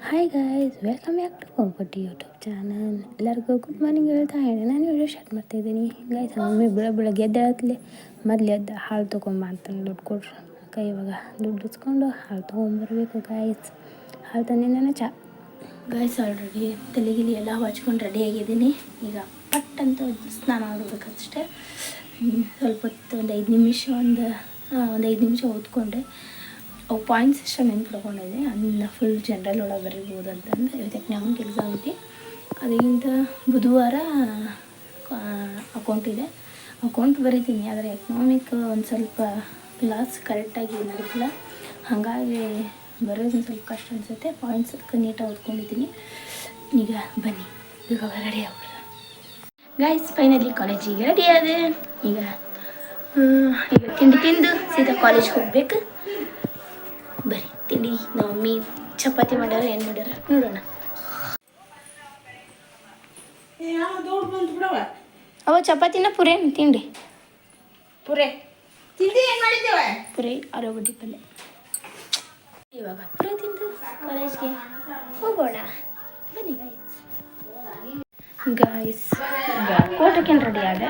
Hi guys welcome back to Kampati YouTube channel ಎಲ್ಲರಿಗೂ good morning ಹೇಳ್ತಾ ಹೇಳಿ ನಾನು ವಿಡಿಯೋ ಶಾರ್ಟ್ ಮಾಡ್ತಾಯಿದ್ದೀನಿ ಗಾಯ್ಸ್ ಮಮ್ಮಿ ಬೆಳಗ್ಗೆ ಬೆಳಗ್ಗೆ ಎದ್ದೇಳತ್ಲೆ ಮೊದಲು ಎದ್ದು ಹಾಲು ತೊಗೊಂಬ ದುಡ್ಡು ಕೊಡ್ರಿ ಅಕ್ಕ ಇವಾಗ ದುಡ್ಡು ಇಸ್ಕೊಂಡು ಹಾಲು ತೊಗೊಂಬರ್ಬೇಕು ಗಾಯ್ಸ್ ಹಾಲು ತಂದಿದ್ದಾನೆ ಚಾ. ಗಾಯ್ಸ್ ಆಲ್ರೆಡಿ ತಲೆಗಿಲಿ ಎಲ್ಲ ಹಚ್ಕೊಂಡು ರೆಡಿ ಆಗಿದ್ದೀನಿ. ಈಗ ಪಟ್ ಅಂತ ಸ್ನಾನ ಮಾಡಬೇಕಷ್ಟೇ. ಸ್ವಲ್ಪ ಹೊತ್ತು ಒಂದು ಐದು ನಿಮಿಷ ಒಂದು ಒಂದು ಐದು ನಿಮಿಷ ಓದ್ಕೊಂಡೆ ಅವು ಪಾಯಿಂಟ್ಸ್ ಅಷ್ಟೇ ನೆನ್ಪಿಡ್ಕೊಂಡಿದ್ದೆ ಅದನ್ನ ಫುಲ್ ಜನರಲ್ ಒಳಗೆ ಬರೀಬೋದು ಅಂತಂದು ಇವತ್ತು ನಮ್ಮ ಕೆಲಸ ಐತಿ. ಅದಕ್ಕಿಂತ ಬುಧವಾರ ಅಕೌಂಟ್ ಇದೆ. ಅಕೌಂಟ್ ಬರೀತೀನಿ, ಆದರೆ ಎಕನಾಮಿಕ್ ಒಂದು ಸ್ವಲ್ಪ ಕ್ಲಾಸ್ ಕರೆಕ್ಟಾಗಿ ನಡೀತಿಲ್ಲ. ಹಾಗಾಗಿ ಬರೋದು ಒಂದು ಸ್ವಲ್ಪ ಕಷ್ಟ ಅನಿಸುತ್ತೆ. ಪಾಯಿಂಟ್ಸ್ ಅದಕ್ಕೆ ನೀಟಾಗಿ ಓದ್ಕೊಂಡಿದ್ದೀನಿ. ಈಗ ಬನ್ನಿ. ಈಗ ರೆಡಿ ಆಗ್ಬಿಡ ಗೈಸ್ ಫೈನಲಿ ಕಾಲೇಜಿಗೆ ರೆಡಿ ಆದೆ. ಈಗ ಈಗ ತಿಂಡಿ ತಿಂದು ಸೀದಾ ಕಾಲೇಜ್ಗೆ ಹೋಗ್ಬೇಕು. ತಿಂಡಿ ನಮ್ಮ ಮಮ್ಮಿ ಚಪಾತಿ ಮಾಡ್ಯಾರ ಏನು ಮಾಡ್ಯಾರ ನೋಡೋಣ. ಅವ ಚಪಾತಿನ ಪುರಿ ಏನು ತಿಂಡಿ. ಪುರೆ. ತಿಂದಿ ಏನ್ ಮಾಡಿದ್ದೇವ? ಪುರಿ ಆಲೂಗಡ್ಡೆ ಪಲ್ಯ. ಇವಾಗ ಪುರಿ ತಿಂದು ಕಾಲೇಜ್ಗೆ ಹೋಗೋಣ. ಬನ್ನಿ ಗಾಯ್ಸ್ ಗಾಯ್ಸ್ ಊಟಕ್ಕೆ ರೆಡಿ ಆಗ?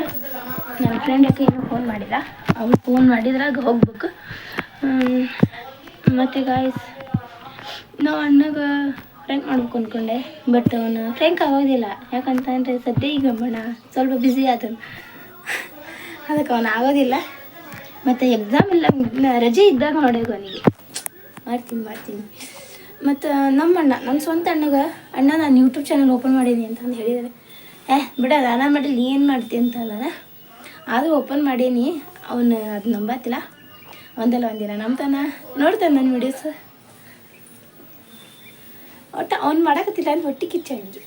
ನನ್ನ ಫ್ರೆಂಡ್ ಯಾಕೆ ಇನ್ನೂ ಫೋನ್ ಮಾಡಿಲ್ಲ ಅವ್ನು ಫೋನ್ ಮಾಡಿದ್ರಾಗ ಹೋಗ್ಬೇಕು. ಮತ್ತೆ ಗಾಯ್ಸ್ ನಾವು ಅಣ್ಣಗ ಫ್ರೆಂಕ್ ಮಾಡ್ಬೇಕು ಅಂದ್ಕೊಂಡೆ ಬಟ್ ಅವನು ಫ್ರೆಂಕ್ ಆಗೋದಿಲ್ಲ. ಯಾಕಂತಂದರೆ ಸದ್ಯ ಈಗ ಅಮ್ಮಣ್ಣ ಸ್ವಲ್ಪ ಬ್ಯುಸಿ ಆದನು ಅದಕ್ಕೆ ಅವನು ಆಗೋದಿಲ್ಲ. ಮತ್ತು ಎಕ್ಸಾಮ್ ಇಲ್ಲ ರಜೆ ಇದ್ದಾಗ ಮಾಡೋದು ಅವನಿಗೆ. ಮಾಡ್ತೀನಿ ಮಾಡ್ತೀನಿ. ಮತ್ತು ನಮ್ಮ ಅಣ್ಣ ನಮ್ಮ ಸ್ವಂತ ಅಣ್ಣಗ, ಅಣ್ಣ ನಾನು ಯೂಟ್ಯೂಬ್ ಚಾನಲ್ ಓಪನ್ ಮಾಡೀನಿ ಅಂತಂದು ಹೇಳಿದ್ದಾರೆ ಏ, ಬಿಡ, ನಾನು ಮಾಡಲಿ ಏನು ಮಾಡ್ತೀನಿ ಅಂತ ಅಲ್ಲ ಆದರೂ ಓಪನ್ ಮಾಡೀನಿ. ಅವನು ಅದು ನಂಬತ್ತಿಲ್ಲ. ಒಂದಲ್ಲ ಒಂದಿನ ನಂಬ್ತಾನ ನೋಡ್ತಾನೆ ನನ್ನ ವಿಡಿಯೋಸ್ ಒಟ್ಟು ಅವ್ನು ಮಾಡಕತ್ತಿಲ್ಲ ಅಂತ ಒಟ್ಟಿ ಕಿಚ್ಚಂಗೆ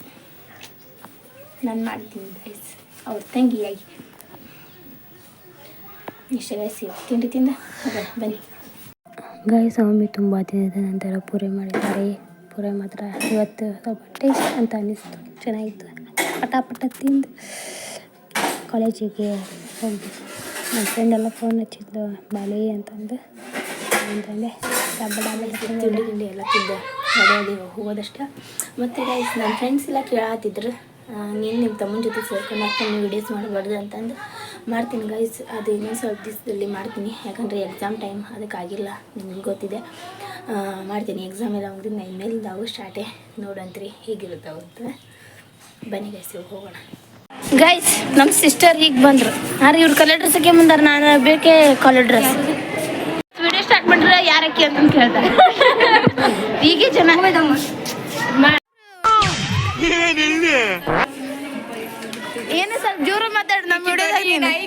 ನಾನು ಮಾಡ್ತೀನಿ ಗೈಸ್ ಅವ್ರ ತಂಗಿಯಾಗಿ. ಇಷ್ಟ ಗೈಸ್ ತಿಂಡಿ ತಿಂದ? ಬನ್ನಿ. ಗೈಸ್ ಒಮ್ಮೆ ತುಂಬ ದಿನದ ನಂತರ ಪೂರೆ ಮಾಡಿದ್ದಾರೆ. ಪೂರೆ ಮಾತ್ರ ಇವತ್ತು ಸ್ವಲ್ಪ ಟೇಸ್ಟ್ ಅಂತ ಅನ್ನಿಸ್ತು. ಚೆನ್ನಾಗಿತ್ತು. ಪಟ ಪಟ ತಿಂದು ಕಾಲೇಜಿಗೆ ಹೋಗ್ಬೇಕು ನನ್ನ ಫ್ರೆಂಡ್ ಎಲ್ಲ ಫೋನ್ ಹಚ್ಚಿದ್ದು ಬಾಲಿ ಅಂತಂದು. ಅಂತಂದೆ ಡಬ್ಬ ಡಬ್ಬ ತಿಂಡಿ ತಿಂಡಿ ಎಲ್ಲ ತಿಂದೆ. ನಡೆಯೋದು ಹೋಗೋದಷ್ಟೇ ಮತ್ತು ಗೈಸ್ ನನ್ನ ಫ್ರೆಂಡ್ಸ್ ಎಲ್ಲ ಕೇಳತ್ತಿದ್ರು ನೀನು ನಿಮ್ಮ ತಮ್ಮನ ಜೊತೆ ಸೇರ್ಕೊಂಡು ನೀವು ವೀಡಿಯೋಸ್ ಮಾಡಬಾರ್ದು ಅಂತಂದು. ಮಾಡ್ತೀನಿ ಗೈಸ್ ಅದು ಇನ್ನೊಂದು ಸ್ವಲ್ಪ ದಿವಸದಲ್ಲಿ ಮಾಡ್ತೀನಿ. ಯಾಕಂದರೆ ಎಕ್ಸಾಮ್ ಟೈಮ್ ಅದಕ್ಕಾಗಿಲ್ಲ ನಿಮ್ಗೆ ಗೊತ್ತಿದೆ. ಮಾಡ್ತೀನಿ. ಎಕ್ಸಾಮ್ ಎಲ್ಲ ಮುಗಿದು ನನ್ನ ಮೇಲಿಂದ ಅವು ಸ್ಟಾರ್ಟೇ ನೋಡಂತ್ರಿ ಹೇಗಿರುತ್ತೆ ಅವತ್ತು ಬನ್ನಿ ಗೈಸ್ ಹೋಗೋಣ. ಗೈಸ್ ನಮ್ಮ ಸಿಸ್ಟರ್ ಈಗ ಬಂದ್ರು. ಆದ್ರೆ ಇವ್ರು ಕಲರ್ ಡ್ರೆಸ್ ಹಾಕಿ ಬಂದಾರ ನಾನು ಬೇಕೇ ಕಲರ್ ಡ್ರೆಸ್ ವಿಡಿಯೋ ಸ್ಟಾರ್ಟ್ ಮಾಡಿದ್ರೆ ಹಾಕಿ ಅಂತ ಕೇಳ್ತಾರೆ ಹೀಗೆ ಜನ. ಏನು ಸರ್ ಜೋರು ಮಾತಾಡಿ ನಮ್ಮ ವಿಡಿಯೋದಾಗ ನೀನು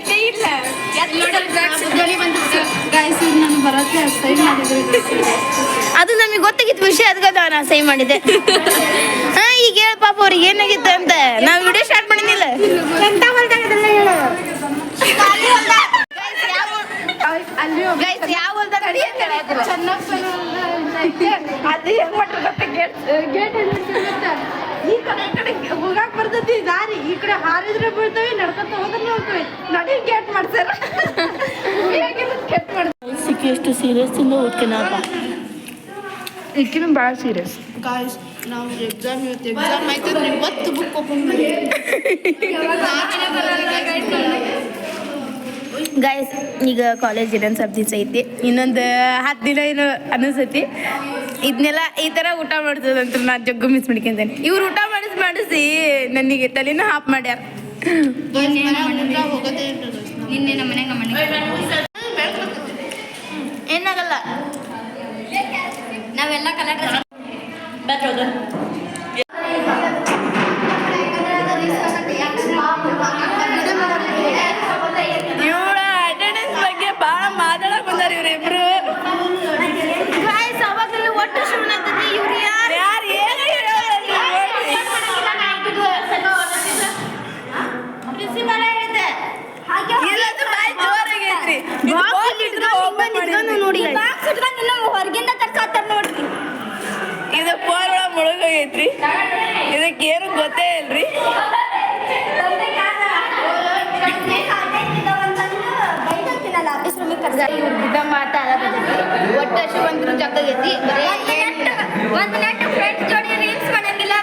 ಅದು ನಮಗೆ ಗೊತ್ತಾಗಿತ್ತು ವಿಷಯ ಅದಕ್ಕೆ ನಾನು ಸೈ ಮಾಡಿದ್ದೆ. ಹಾ ಈಗ ಹೇಳ ಪಾಪ ಅವ್ರಿಗೆ ಏನಾಗಿತ್ತು ಅಂತ? ನಾವು ವಿಡಿಯೋ ಸ್ಟಾರ್ಟ್ ಮಾಡಿದ್ದಿಲ್ಲ. ಅದು ಹೆಂಗ್ ಮಾಡ್ರು ಗೊತ್ತಾ? ಈ ಕಡೆ ಈ ಕಡೆ ಹೋಗಾಕ್ ಬರ್ತೈತಿ ದಾರಿ. ಈ ಕಡೆ ಹಾರಿದ್ರೆ ಬೀಳ್ತವೆ ನಡ್ಕೊತ ಹೋದ್ರೆ ಹೋಗ್ತವೆ ನಡಿ ಗೇಟ್ ಮಾಡ್ತಾರ ಗೇಟ್ ಮಾಡ್ತಾರೆ ಸಿಕ್ಕಿ ಎಷ್ಟು ಸೀರಿಯಸ್ ಇಂದ ಓದ್ಕೊಳಪ್ಪ ಇಕ್ಕಿನ ಭಾಳ ಸೀರಿಯಸ್ ಗಾಯ್ಸ್ ನಾವು ಎಕ್ಸಾಮ್ ಇವತ್ತು ಎಕ್ಸಾಮ್ ಆಯ್ತಂದ್ರೆ ಇವತ್ತು ಬುಕ್ ಓಪನ್ ಮಾಡಿ. ಗಾಯಸ್ ಈಗ ಕಾಲೇಜ್ ಇನ್ನೊಂದು ಸ್ವಲ್ಪ ದಿವಸ ಐತಿ. ಇನ್ನೊಂದು ಹತ್ತು ದಿನ ಏನು ಅನಿಸ್ತೈತಿ. ಇದನ್ನೆಲ್ಲ ಈ ಥರ ಊಟ ಮಾಡ್ತದಂತ ನಾನು ಜಗ್ಗು ಮಿಸ್ ಮಾಡ್ಕೊಂತೇನೆ. ಇವ್ರು ಊಟ ಮಾಡಿಸಿ ಮಾಡಿಸಿ ನನಗೆ ತಲೆನ ಹಾಪ್ ಮಾಡ್ಯಾರ. ಹೋಗೋದೇ ನಿನ್ನೆ ನಮ್ಮ ಮನೆಗೆ ನಮ್ಮ ಮನೆಗೆ ಏನಾಗಲ್ಲ. ನಾವೆಲ್ಲ ಕಲರ್ ಡ್ರೆಸ್ ಇವಳ ಐತ್ರಿ? ಇದಕ್ಕೆ ಏನು ಗೊತ್ತೇ ಇಲ್ರಿ? ಇವ್ರದ್ದು ಮಾತ ಅಷ್ಟು ಒಂದು ರೀಲ್ಸ್ ಮಾಡಂಗಿಲ್ಲ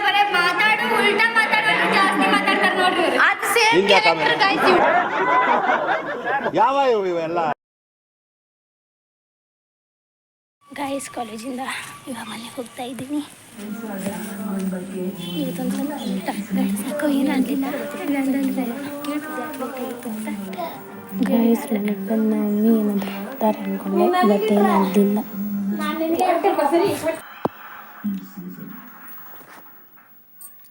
ನೋಡ್ರಿ ಯಾವ ಇವೆಲ್ಲ? ಗಾಯಸ್ ಕಾಲೇಜಿಂದ ಇವಾಗ ಮನೆಗೆ ಹೋಗ್ತಾ ಇದ್ದೀನಿ. ಇವತ್ತೊಂದು ಸಾಕು ಏನು ಆಗಲಿಲ್ಲ ಇಲ್ಲಾಂದ್ರೆ ಗಾಯಸ್ ಬಂದು ಮಮ್ಮಿ ಏನಾದ್ರು ಹಾಕ್ತಾರೆ ಅಂದ್ಕೊಂಡೆ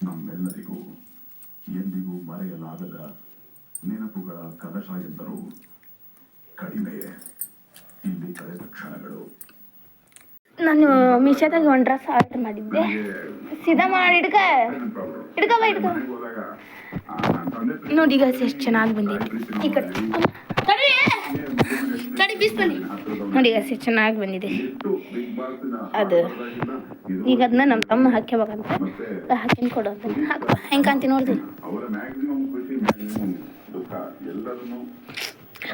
ನಮ್ಮೆಲ್ಲರಿಗೂ ಎಂದಿಗೂ ಮರೆಯಲಾಗದ ನೆನಪುಗಳ ಕಲಶ ಎಂದರು ಕಡಿಮೆಯೇ ನಾನು ಮೀಶೋದಾಗ ಒಂದು ಡ್ರೆಸ್ ಆರ್ಡರ್ ಮಾಡಿದ್ದೆ. ಸೀದಾ ಮಾಡಿ ಹಿಡ್ಕ ಹಿಡ್ಕ ಬಾ ಹಿಡ್ಕ ನೋಡಿ ಈಗ ಎಷ್ಟು ಚೆನ್ನಾಗಿ ಬಂದಿದೆ. ಈ ಕಡೆ. ತಡಿ. ಬೀಸ್ ಬನ್ನಿ. ನೋಡಿ ಈಗ ಎಷ್ಟು ಚೆನ್ನಾಗಿ ಬಂದಿದೆ. ಅದು. ಈಗ ಅದನ್ನ ನಮ್ಮ ತಮ್ಮ ಹಾಕ್ಯಬೇಕಂತ ಹಾಕಿನ ಕೊಡು ಅಂತ. ಹಾಕುವ ಹೆಂಗೆ ಕಾಂತಿ ನೋಡ್ದಿ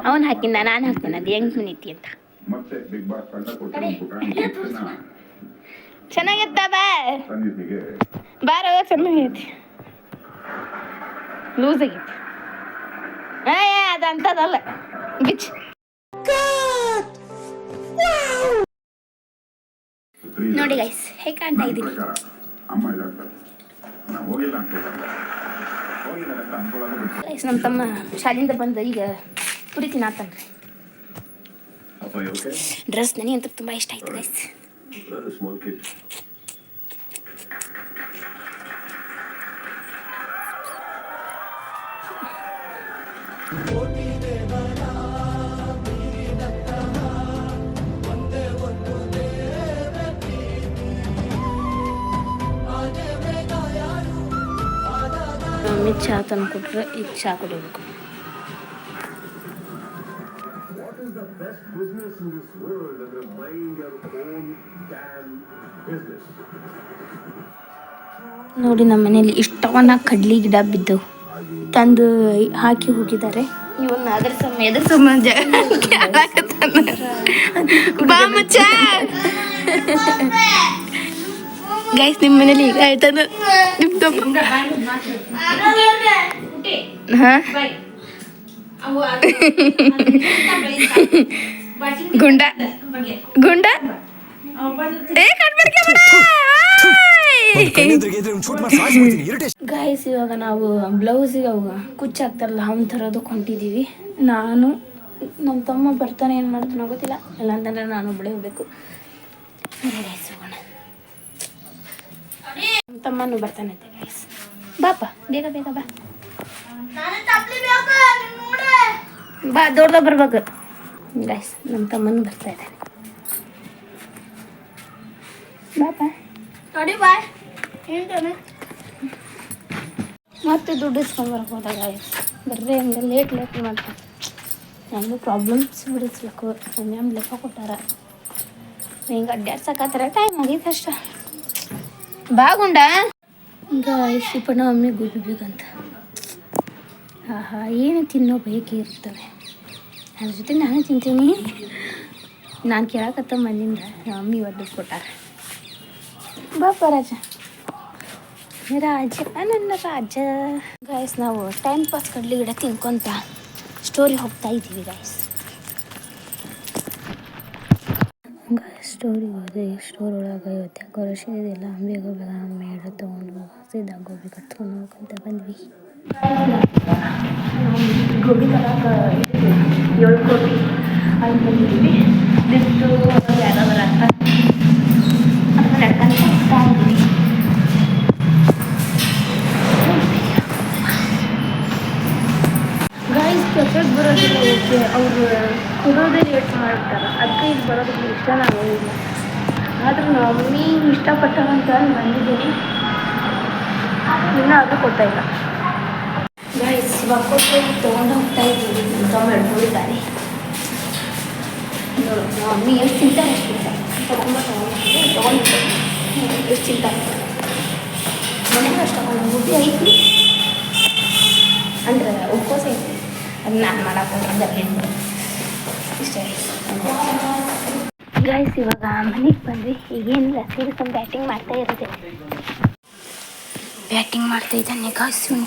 ಅವನು ಹಾಕಿಂದ, ನಾನು ಹಾಕ್ತೀನಿ ಅದು ಹೆಂಗೆ ಬಂದೈತಿ ಅಂತ. ಮತ್ತೆ ಬಿಗ್ ಬಾಸ್ ಪುಟಾಣಿ ಗಿಫ್ಟ್ನ ಚೆನ್ನಾಗಿತ್ತ ಬಾ. ಸನ್ನಿಧಿಗೆ ಬಾರೋ ಚೆನ್ನಾಗೈತಿ ಲೂಸ್ ಆಗೈತಿ. ಏ ಅದಂತದಲ್ಲ ಬಿಚ್. ನೋಡಿ ಗೈಸ್ ಹೇಗೆ ಕಾಣ್ತಾ ಇದ್ದೀನಿ? ಅಮ್ಮ ಇದಾಗ್ತಾರೆ. ನಾವು ಹೋಗಿಲ್ಲ ಅಂತ ಅನ್ಕೊಳ್ಳೋದು ನಮ್ಮ ತಮ್ಮ ಶಾಲೆಯಿಂದ ಬಂದು ಈಗ ಅಪ್ಪ ಓಕೆ ಡ್ರೆಸ್ ನನಗೆ ಅಂತ ತುಂಬ ಇಷ್ಟ ಆಯ್ತು ಗೈಸ್ ಮಮ್ಮಿ ಚಹಾ ತಂದು ಕೊಟ್ರೆ ಈಗ ಚಹಾ ಕುಡಿಬೇಕು. ನೋಡಿ ನಮ್ಮ ಮನೇಲಿ ಇಷ್ಟವನ್ನ ಕಡ್ಲಿ ಗಿಡ ಬಿದ್ದು ತಂದು ಹಾಕಿ ಹೋಗಿದ್ದಾರೆ. ಅದ್ರ ಸಮ ಎದ್ರ ಮಚ್ಚ. ಗೈಸ್ ನಿಮ್ಮ ಮನೇಲಿ ಈಗ ಆಯ್ತದ ನಿಮ್ಮ ಹಾ? ಗುಂಡ. ಗುಂಡ? ಗಾಯಸ್ ಗಾಯ್ಸ್ ಇವಾಗ ನಾವು ಬ್ಲೌಸಿಗೆ ಅವಾಗ ಕುಚ್ಚು ಹಾಕ್ತಾರಲ್ಲ ಅವ್ನ ಥರದಕ್ಕೆ ಹೊಂಟಿದ್ದೀವಿ ನಾನು ನಮ್ಮ ತಮ್ಮ ಬರ್ತಾನೆ ಏನು ಮಾಡ್ತಾನೋ ಗೊತ್ತಿಲ್ಲ. ಇಲ್ಲಾಂತಂದ್ರೆ ನಾನು ಒಬ್ಬಳೇ ಹೋಗ್ಬೇಕು. ಹೋಗೋಣ. ನಮ್ಮ ತಮ್ಮನೂ ಬರ್ತಾನೆ ಅಂತ ಗೈಸ್ ಬಾಪ ಬೇಗ ಬೇಗ ಬಾ. ಬಾ ದೊಡ್ಡ ಬರ್ಬೇಕು. ಗೈಸ್ ನಮ್ಮ ತಮ್ಮನ ಬರ್ತಾ ಇದ್ದಾನೆ ಬಾಯ್ ನೋಡಿ ಬಾಯ್ ಮತ್ತೆ ದುಡ್ಡು ಇಸ್ಕೊಂಬರಕ್ಕೆ ಗೈಸ್ ಬರ್ರಿ ಹಂಗೆ ಲೇಟ್ ಲೇಟ್ ಮಾಡ್ತಾರೆ. ನಮ್ಮದು ಪ್ರಾಬ್ಲಮ್ಸ್ ಬಿಡಿಸ್ಬೇಕು ಮ್ಯಾಮ್ ಲೆಕ್ಕ ಕೊಟ್ಟಾರ. ಹಿಂಗೆ ಅಡ್ಡಾಡ್ಸಕತ್ತಾರ ಟೈಮ್ ಆಗೈತೆ ಅಷ್ಟ. ಬಾಗುಂಡ ಗಾಯ್ಸ್ ಇಪ್ಪಣ್ಣ ಒಮ್ಮೆ ಗುಬ್ಬಿ ಬೇಕಂತ ಆಹಾ ಏನು ತಿನ್ನೋ ಇರ್ತವೆ ಅದ್ರ ಜೊತೆ ನಾನು ತಿಂತೀನಿ. ನಾನು ಕೇಳಕತ್ತ ಮನೆಯಿಂದ. ನಮ್ಮ ಮಮ್ಮಿ ಒಡ್ಡು ಕೊಟ್ಟಾರ. ಬಾಪ ರಾಜ. ರಾಜ ನನ್ನ ರಾಜ. ಗಾಯ್ಸ್ ನಾವು ಟೈಮ್ ಪಾಸ್ ಕಡ್ಲಿ ಗಿಡ ತಿನ್ಕೊಂತ ಸ್ಟೋರಿ ಹೋಗ್ತಾ ಇದ್ದೀವಿ ಗಾಯ್ಸ್ ಸ್ಟೋರಿ ಹೋದೆ. ಸ್ಟೋರ್ ಒಳಗೆ ಇವತ್ತು ಯಾಕೋ ರಶ್ ಇದೆಯಲ್ಲ ಬೇಗ ಬೇಗ ಮೇಡ ತೊಗೊಂಡು ಸೀದಾ ಗೋಬಿ ಕಟ್ಕೊಂಡು ಹೋಗ್ಕೊಂತ ಬಂದ್ವಿ. ಗೋಬಿ ತರಕ ಏಳು ಕೋಟಿ ಅಲ್ಲಿ ಬಂದಿದ್ವಿ ಬಿಟ್ಟು ಯಾರೋ ಬರತ್ತ ನಡ್ಕೊಂತ ಹೋಗ್ತಾ ಇದ್ವಿ ಗಾಯ್ಸ್ ಪೆಪೆಟ್ ಬರೋದಿಲ್ಲ ಓಕೆ ಅವರು ಕೊಡೋದೇ ಲೇಟ್ ಮಾಡ್ತಾರೆ ಅದಕ್ಕೆ ಇದು ಬರೋದಕ್ಕೆ ಇಷ್ಟ ನಾನು ಇಲ್ಲ. ಆದ್ರೆ ಮಮ್ಮಿ ಇಷ್ಟಪಟ್ಟವಂತ ಬಂದಿದ್ದೀನಿ. ಇನ್ನೂ ಅದು ಕೊಡ್ತಾ ಗಾಯ್ಸ್ ಇವಾಗ ತೊಗೊಂಡು ಹೋಗ್ತಾ ಇದ್ದೀವಿ. ನೋಡು ನಮ್ಮ ಮಮ್ಮಿ ಎಷ್ಟು ತಿಂತಾರೆ ಅಷ್ಟು ತಿಂತಾರೆ ತೊಗೊಂಡು ತೊಗೊಂಡು ತೊಗೊಂಡು ಎಷ್ಟು ತಿಂತಾರೆ ಮನೆಗೆ ತಗೊಂಡು ಗುಡ್ಡಿ ಐತಿ. ಅಂದ್ರೆ, ಉಪವಾಸ ಐತಿ. ಅದು ನಾನು ಮಾಡಕ್ಕೆ ಇಷ್ಟ. ಗೈಸ್ ಇವಾಗ ಮನೆಗೆ ಬಂದ್ವಿ. ಈಗೇನಿಲ್ಲ ಸೀರಿಯಸ್ ಬ್ಯಾಟಿಂಗ್ ಮಾಡ್ತಾ ಇರುತ್ತೆ ಬ್ಯಾಟಿಂಗ್ ಮಾಡ್ತಾ ಇದ್ದಾನೆ ಗಾಯ್ಸ್ ಇವನು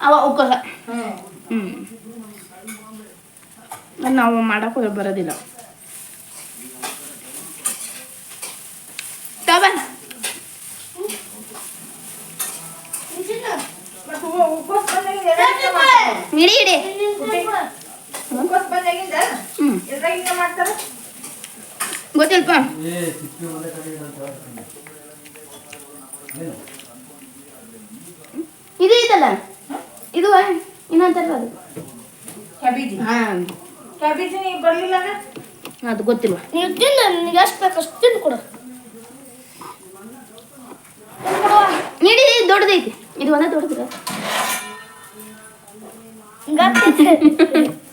ಅವ ಉಕ್ಕಸ ಹ್ಞೂ ನಾವು ಮಾಡಕ್ಕೆ ಬರೋದಿಲ್ಲ. ತಬ ಇಡಿ ಇಡಿ. ಗೊತ್ತಿಲ್ಪ? ಇದು ಇದಲ್ಲ? ಇದು ಇನ್ನೊಂಥರ ಅದು. ಕ್ಯಾಬೇಜಿ. ಹಾಂ. ಕ್ಯಾಬೇಜಿ ನೀವು ಅಂದ್ರೆ? ಅದು ಗೊತ್ತಿಲ್ಲ ನೀವು ತಿನ್ನ ನಿನಗೆ ಎಷ್ಟು ಬೇಕು ಅಷ್ಟು ತಿಂದು ಕೊಡು. ನೀಡಿ ದೊಡ್ಡದೈತಿ. ಇದು ಒಂದೇ ದೊಡ್ಡದಿರ ನಿಂಕೊ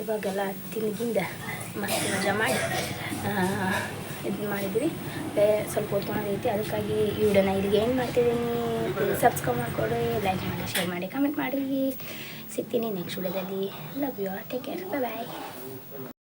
ಇವಾಗೆಲ್ಲ ತಿನ್ಗಿಂದ ಮಸ್ತ್ ಮಜಾ ಮಾಡಿ ಇದು ಮಾಡಿದ್ವಿ. ಸ್ವಲ್ಪ ಓದ್ಕೊಂಡೈತಿ ಅದಕ್ಕಾಗಿ ಈ ವಿಡಿಯೋನ ಇಲ್ಲಿಗೆ ಏನು ಮಾಡ್ತಿದ್ದೀನಿ. ಸಬ್ಸ್ಕ್ರೈಬ್ ಮಾಡಿಕೊಡಿ ಲೈಕ್ ಮಾಡಿ ಶೇರ್ ಮಾಡಿ ಕಮೆಂಟ್ ಮಾಡಿ. ಸಿಗ್ತೀನಿ ನೆಕ್ಸ್ಟ್ ವಿಡಿಯೋದಲ್ಲಿ. Love you all take care bye